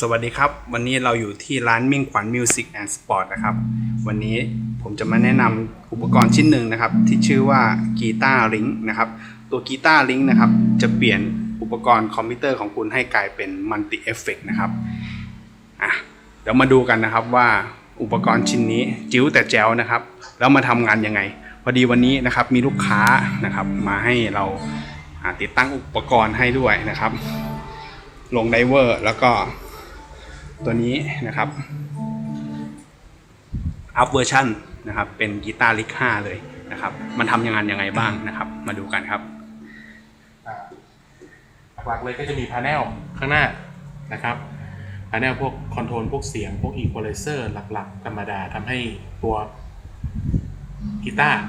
สวัสดีครับ วันนี้เราอยู่ที่ร้านมิ่งขวัญมิวสิกแอนด์สปอร์ตนะครับ วันนี้ผมจะมาแนะนำอุปกรณ์ชิ้นหนึ่งนะครับ ที่ชื่อว่ากีตาร์ลิงนะครับ ตัวกีตาร์ลิงนะครับ จะเปลี่ยนอุปกรณ์คอมพิวเตอร์ของคุณให้กลายเป็นมัลติเอฟเฟกนะครับอะเดี๋ยวมาดูกันนะครับว่าอุปกรณ์ชิ้นนี้จิ๋วแต่แจ๋วนะครับ แล้วมาทำงานยังไง พอดีวันนี้นะครับมีลูกค้านะครับมาให้เราอ่าติดตั้งอุปกรณ์ให้ด้วยนะครับ ลงไดเวอร์แล้วก็ ตัวนี้นะครับอัพเวอร์ชันนะครับเป็นกีตาร์ลิก5เลยนะครับมันทำยังไงยังไงบ้างนะครับ มาดูกันครับหลักๆเลยก็จะมีพา n นลข้างหน้านะครับพา n นลพวกคอนโทรลพวกเสียง พวกอีควอไลเซอร์หลักๆ ธรรมดาทำให้ตัวกีตาร์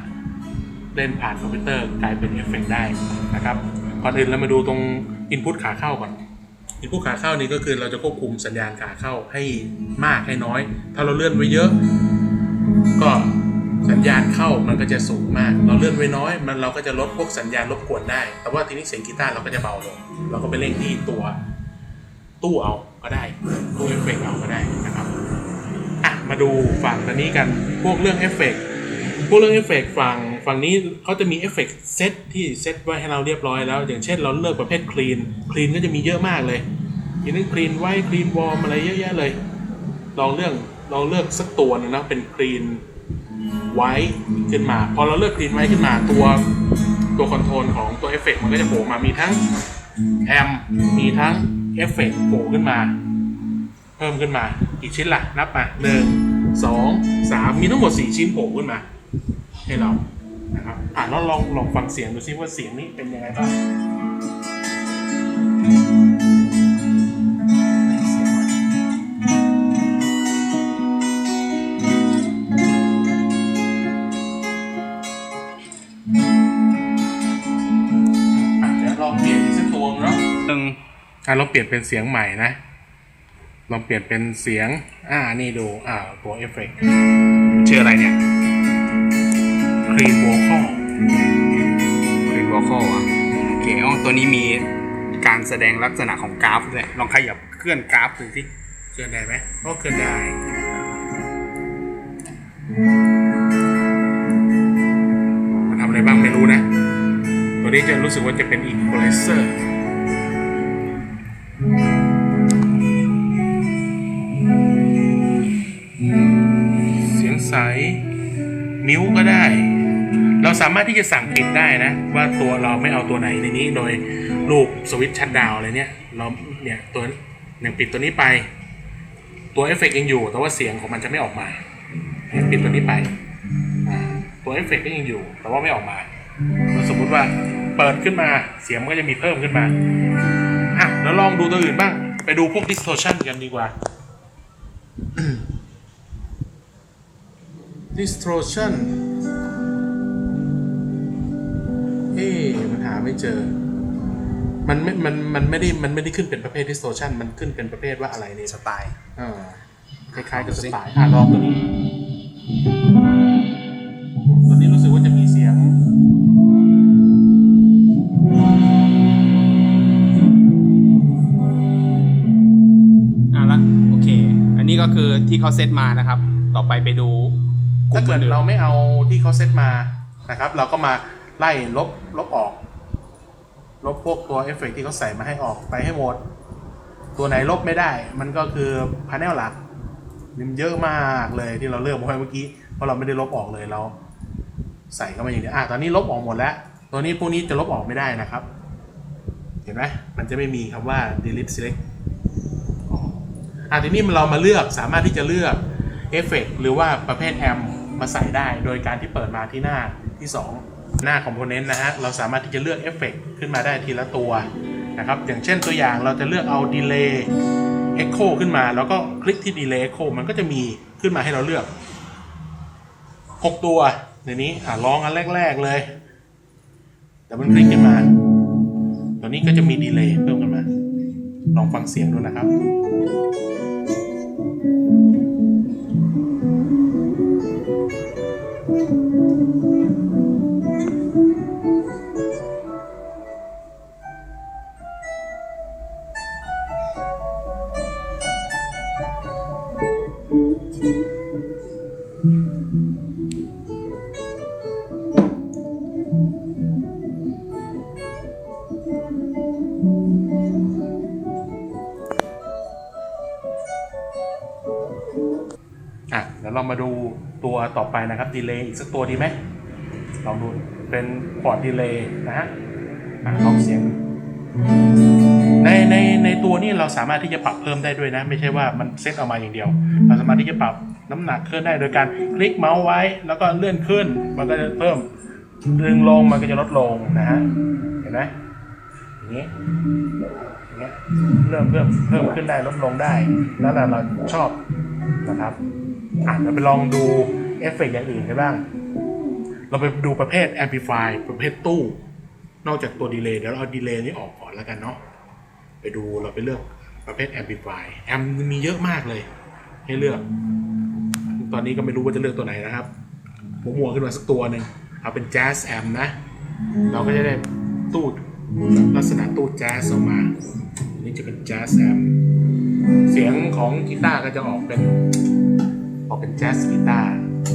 เล่นผ่านคอมพิวเตอร์กลายเป็นเอฟเฟกต์ได้นะครับก่อนอื่นเรามาดูตรง Input ขาเข้าก่อน Input ขาเข้านี้ก็คือเราจะควบคุมสัญญาณขาเข้าให้มากให้น้อย ถ้าเราเลื่อนไว้เยอะ ก็สัญญาณเข้ามันก็จะสูงมาก เราเลื่อนไว้น้อย มันเราก็จะลดพวกสัญญาณรบกวนได้ แต่ว่าทีนี้เสียงกีตาร์เราก็จะเบาลง เราก็ไปเล่นที่ตัวตู้เอาก็ได้ตู้เอฟเฟกเอาก็ได้นะครับอะมาดูฝั่งตัวนี้กันพวกเรื่องเอฟเฟกต์พวกเรื่องเอฟเฟกต์ฝั่ง ฝั่งนี้เขาจะมีเอฟเฟกต์เซตที่เซตไว้ให้เราเรียบร้อยแล้ว อย่างเช่นเราเลือกประเภทคลีนคลีนก็จะมีเยอะมากเลยอย่างคลีนไว้คลีนวอร์มอะไรเยอะแยะเลย ลองเลือกลองเลือกสักตัวนึงนะเป็นคลีนไว้ขึ้นมา พอเราเลือกคลีนไว้ขึ้นมาตัวตัวคอนโทรลของตัวเอฟเฟกต์มันก็จะโผล่มามีทั้งแอมมีทั้งเอฟเฟกต์โผล่ขึ้นมา เพิ่มขึ้นมาอีกชิ้นละนับมาหนึ่งสองสามมีทั้งหมดสี่ชิ้นโผล่ขึ้นมา ให้เรา นะครับอะเราลองลองฟังเสียงดูซิว่าเสียงนี้เป็นยังไงบ้างอะเดี๋ยวลองเปลี่ยนอีกสักตัวเนาะหนึ่งอะลองเปลี่ยนเป็นเสียงใหม่นะลองเปลี่ยนเป็นเสียง อ่า นี่ดู อ่า ตัวเอฟเฟกต์ชื่ออะไรเนี่ย คลีนโวคอลคลีนวอลคอลอะโอเคอ๋อตัวนี้มีการแสดงลักษณะของกราฟด้วยลองขยับเคลื่อนกราฟดูสิเคลื่อนได้ไหมก็เคลื่อนได้มันทำอะไรบ้างไม่รู้นะ ตัวนี้จะรู้สึกว่าจะเป็นอีควอไลเซอร์เสียงใส มิวก็ได้ สามารถที่จะสั่งปิดได้นะ ว่าตัวเราไม่เอาตัวไหนในนี้โดยลูกสวิตช์ชัดดาวอะไรเนี่ยเราเนี่ยตัวอย่างปิดตัวนี้ไปตัวเอฟเฟกต์ยังอยู่ แต่ว่าเสียงของมันจะไม่ออกมาเนี่ยปิดตัวนี้ไปตัวเอฟเฟกต์ก็ยังอยู่ แต่ว่าไม่ออกมา สมมุติว่าเปิดขึ้นมาเสียงมันก็จะมีเพิ่มขึ้นมาอะแล้วลองดูตัวอื่นบ้าง ไปดูพวก distortion กันดีกว่า distortion เอ๊ะมันหาไม่เจอ มันไม่ มัน มันไม่ได้ มันไม่ได้ขึ้นเป็นประเภท distortion มันขึ้นเป็นประเภทว่าอะไรเนี่ยสไตล์อ่าคล้ายๆกับสไตล์อะลองตัวนี้ตัวนี้รู้สึกว่าจะมีเสียงอะละโอเค อันนี้ก็คือที่เขาเซตมานะครับ ต่อไปไปดูกลุ่ถ้ามเกิดอื่นๆเราไม่เอาที่เขาเซตมานะครับ เราก็มา ไล่ลบลบออก ลบพวกตัวเอฟเฟกต์ที่เขาใส่มาให้ออกไปให้หมด ตัวไหนลบไม่ได้ มันก็คือพา n นลหลักมันเยอะมากเลยที่เราเลือกมาไว้เมื่อกี้เพราะเราไม่ได้ลบออกเลยเรา ใส่เข้ามาอย่างเดียวอะตอนนี้ลบออกหมดแล้ว ตัวนี้พวกนี้จะลบออกไม่ได้นะครับ เห็นไหมมันจะไม่มีคำว่า delete select อะทีนี้เรามาเลือกสามารถที่จะเลือกเอฟเฟกหรือว่าประเภทแอมมาใส่ได้ โดยการที่เปิดมาที่หน้าที่ 2 หน้าคอมโพเนนต์นะฮะเราสามารถที่จะเลือกเอฟเฟกขึ้นมาได้ทีละตัวนะครับอย่างเช่นตัวอย่างเราจะเลือกเอา Delay Echo ขึ้นมา แล้วก็คลิกที่ Delay Echo มันก็จะมีขึ้นมาให้เราเลือก 6 ตัวในนี้อะลองอันแรก ๆเลย แต่มันคลิกขึ้นมา ตัวนี้ก็จะมีดีเลย์เพิ่มขึ้นมา ลองฟังเสียงดูนะครับ ต่อไปนะครับดีเลย์อีกสักตัวดีไหมลองดูเป็นพอร์ตดีเลย์นะฮะอะลองเสียง ในในในตัวนี้เราสามารถที่จะปรับเพิ่มได้ด้วยนะ ไม่ใช่ว่ามันเซตออกมาอย่างเดียว เราสามารถที่จะปรับน้ำหนักขึ้นได้โดยการคลิกเมาส์ไว้ แล้วก็เลื่อนขึ้น มันก็จะเพิ่มดึงลงมันก็จะลดลงนะฮะเห็นไหมอย่างนี้อย่างเงี้ยเริ่มเพิ่มเพิ่มขึ้นได้ลดลงได้ แล้วแต่เราชอบนะครับอะเราไปลองดู เอฟเฟกต์อย่างอื่นกันบ้าง เราไปดูประเภท amplify ประเภทตู้ นอกจากตัวดีเลย์เดี๋ยวเราเอาดีเลย์นี้ออกก่อนแล้วกันเนาะไปดูเราไปเลือกประเภท amplify แอมมีเยอะมากเลย ให้เลือก ตอนนี้ก็ไม่รู้ว่าจะเลือกตัวไหนนะครับมัวมัวขึ้นมาสักตัวหนึ่งเอาเป็น jazz amp นะ เราก็จะได้ตู้ลักษณะตู้ jazz ออกมาอันนี้จะเป็น jazz amp เสียงของกีตาร์ก็จะออกเป็นออกเป็น jazz กีตาร์ เ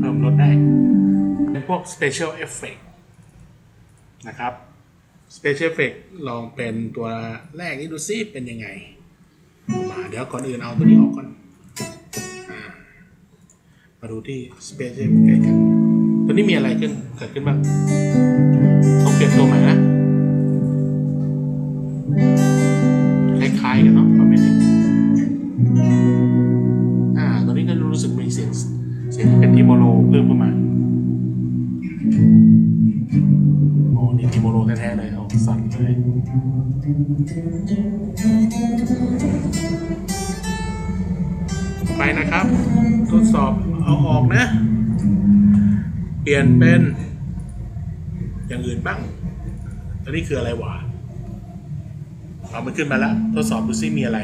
พิ่มลดได้เป็นพวก special effect นะครับ special effect ลองเป็นตัวแรกนี้ดูซิเป็นยังไง มาเดี๋ยวก่อนอื่นเอาตัวนี้ออกก่อนอมาดูที่ special effect กัน ตัวนี้มีอะไรขึ้นเกิดขึ้นบ้างต้องเปลี่ยนตัวใหม่นะ ไปนะครับ ทดสอบเอาออกนะ เปลี่ยนเป็น อย่างอื่นบ้างอันนี้คืออะไรวะเอามันขึ้นมาแล้ว ทดสอบดูซิมีอะไร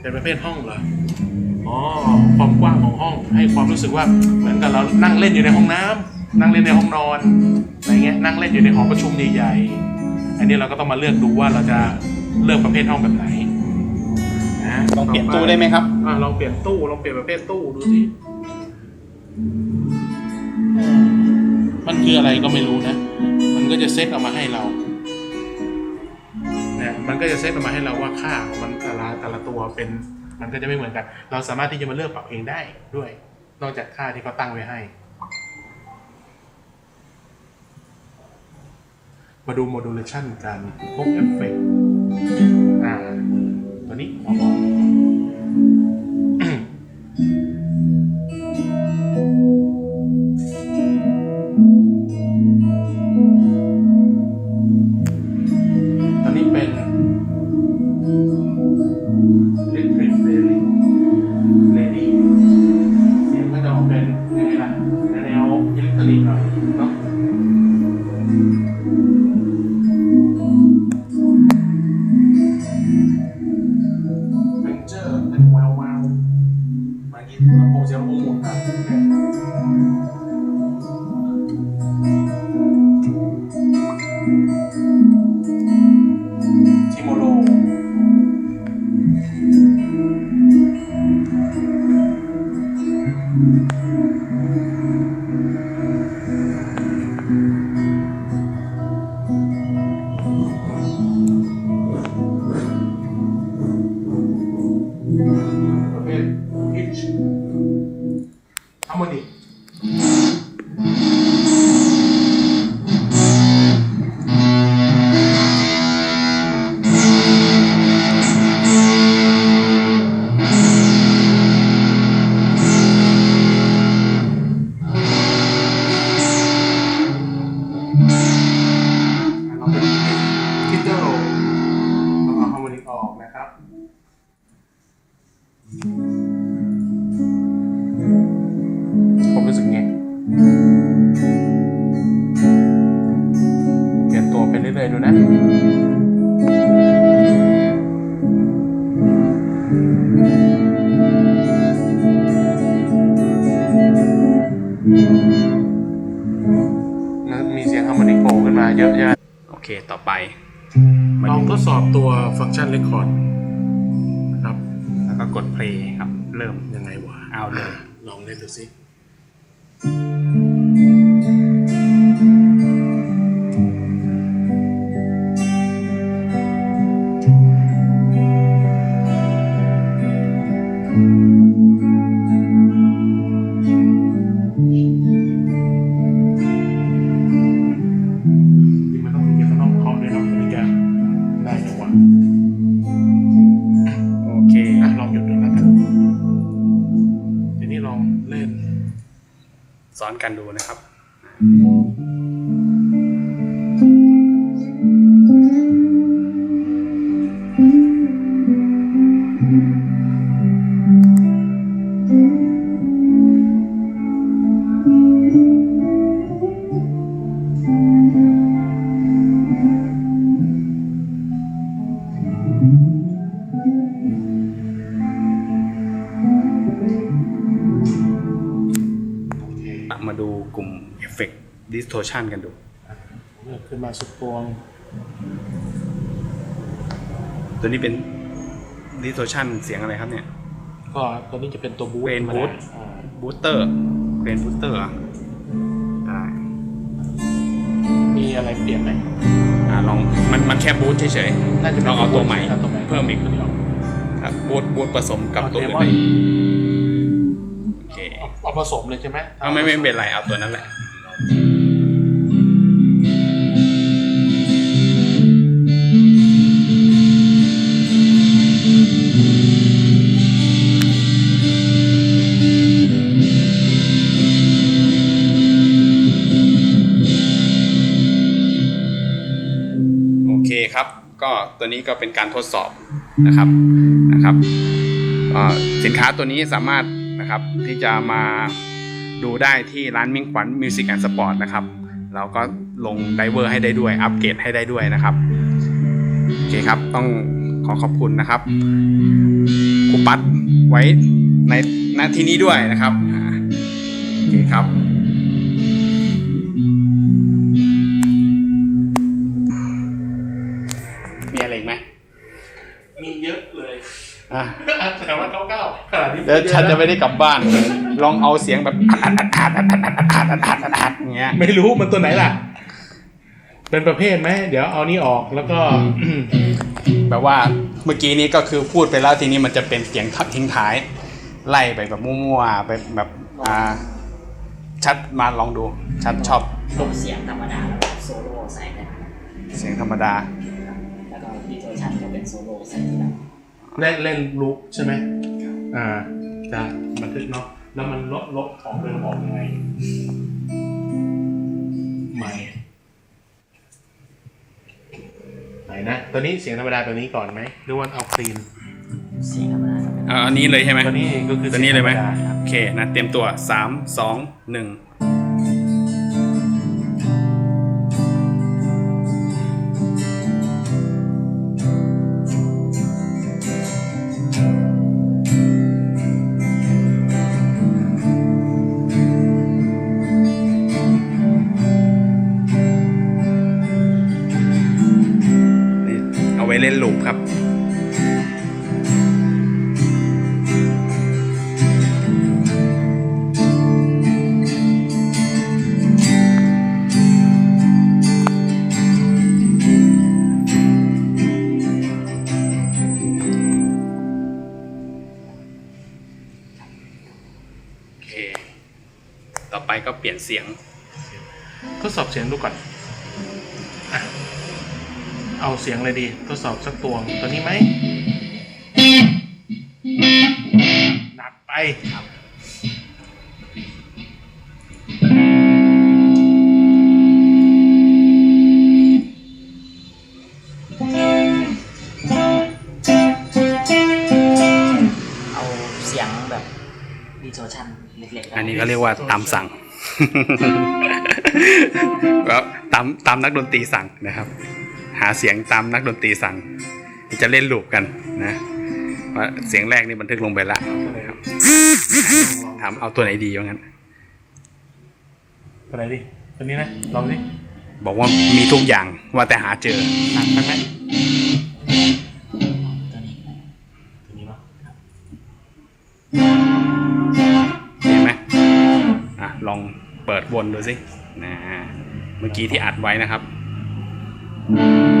เป็นประเภทห้องเหรออ๋อความกว้างของห้องให้ความรู้สึกว่าเหมือนกับเรานั่งเล่นอยู่ในห้องน้ำนั่งเล่นในห้องนอนอะไรเงี้ยนั่งเล่นอยู่ในหอประชุมใหญ่ๆ อันนี้เราก็ต้องมาเลือกดูว่าเราจะเลือกประเภทห้องแบบไหนนะลองเปลี่ยนตู้ได้ไหมครับอะลองเปลี่ยนตู้ลองเปลี่ยนประเภทตู้ดูสิอืมมันคืออะไรก็ไม่รู้นะ มันก็จะเซตออกมาให้เราเนี่ยมันก็จะเซตออกมาให้เราว่าค่าของมันแต่ละแต่ละตัวเป็น มันก็จะไม่เหมือนกัน เราสามารถที่จะมาเลือกปรับเองได้ด้วย นอกจากค่าที่เขาตั้งไว้ให้ มาดู modulation กันพวกเอฟเฟกต์อ่าตัวนี้ขอบอก เป็นเจอร์เป็นแวววาวเมื่อกี้ลำโพงเสียงลำโพงหมดครับ ผมรู้สึกไงเปลี่ยนตัวไปเรื่อยๆดูนะมันมีเสียงฮาร์โมนิกโผล่ขึ้นมาเยอะใช่ไหมโอเคต่อไปลองทดสอบตัวฟังก์ชันเรคคอร์ด ก็กดเพลย์ครับ เริ่มยังไงวะเอาเลย ลองเล่นดูสิ อนกันดูนะครับ Distortion กันดูเลือกขึ้นมาสุดพวง ตัวนี้เป็น Distortion เสียงอะไรครับเนี่ย ก็ตัวนี้จะเป็นตัวบูทเป็นธรรมดาบูทอ่า Booster เป็น Booster เหรอได้มีอะไรเปลี่ยนไหมอ่าลองมันมันแค่บูทเฉยน่าจะๆลองเอาตัวใหม่เอาตัวใหม่เพิ่มอีกตัวนี้ออกครับบูทบูทผสมกับเอาตัวเดอื่มอนนโอเคเอาเอาผสมเลยใช่ไหมเอาไม่ไม่เป็นไรเอาตัวนั้นแหละ ก็ตัวนี้ก็เป็นการทดสอบนะครับนะครับสินค้าตัวนี้สามารถนะครับที่จะมาดูได้ที่ร้านมิ่งขวัญมิวสิกแอนด์สปอร์ตนะครับ เราก็ลงไดเวอร์ให้ได้ด้วย อัปเกรดให้ได้ด้วยนะครับ โอเคครับ ต้องขอขอบคุณนะครับครูปัดไว้ในหน้าที่นี้ด้วยนะครับ โอเคครับ มีอะไรอีกไหมมีเยอะเลยอะแต่ว่าเก้าเก้าขนาดนี้เดี๋ยวฉันจะไม่ได้กลับบ้าน ลองเอาเสียงแบบอัดอัดอัดอัดอัดอัดอัดอัดอัดอัดอัดอัดอย่างเงี้ย ไม่รู้มันตัวไหนล่ะ เป็นประเภทไหมเดี๋ยวเอานี่ออกแล้วก็ แบบว่าเมื่อกี้นี้ก็คือพูดไปแล้วทีนี้มันจะเป็นเสียงทิ้งท้าย ไล่ไปแบบมั่วๆไปแบบอ่า ชัดมาลองดู ชัดชอบลงเสียงธรรมดาแล้วก็โซโล่ใส่ได้ครับเสียงธรรมดา แล้วก็ดิโทชันก็เป็นโซโล่ใส่ที่หลังเล่นเล่นลูปใช่ไหมอ่าจะบันทึกเนาะแล้วมันลบลบของเดิมออกยังไงใหม่ไหนนะตัวนี้เสียงธรรมดาตัวนี้ก่อนไหมหรือว่าเอาคลีนเสียงธรรมดาก็เป็นเอาอันนี้เลยใช่ไหมตัวนี้ก็คือตัวนี้เลยไหมสีงธรรดาโอเคนะเตรียมตัวสามสองหนึ่ง ล่นลูปครับโอเคต่อไปก็เปลี่ยนเสียง ทดสอบเสียงดูก่อน เอาเสียงเลยดี ทดสอบสักตัว ตัวนี้ไหมหนักไปเอาเสียงแบบดิโทชันเล็กๆอันนี้ก็เรียกว่าตามสั่ง แล้วตามตามนักดนตรีสั่งนะครับหาเสียงตามนักดนตรีสั่งที่จะเล่นลูปกันนะว่าเสียงแรกนี่บันทึกลงไปละนะครับถามเอาตัวไหนดีว่างั้น ตัวไหนดิตัวนี้นะลองสิบอกว่ามีทุกอย่างว่าแต่หาเจอหนักไปไหมตัวนี้ตัวนี้เนาะเห็นไหมอะลองเปิดวนดูสินะเมื่อกี้ที่อัดไว้นะครับมันเ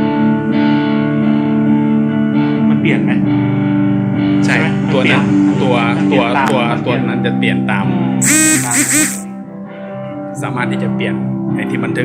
ปลี่ยนไหม ใช่ใช่ไหมตัวนั้นมันเปลี่ตัวยนตัวมันเปลี่ตัวยนตามตัวนั้นจะเปลี่ยนตามเปลี่ยนตาม สามารถที่จะเปลี่ยนไอ้ที่บันทึกไว้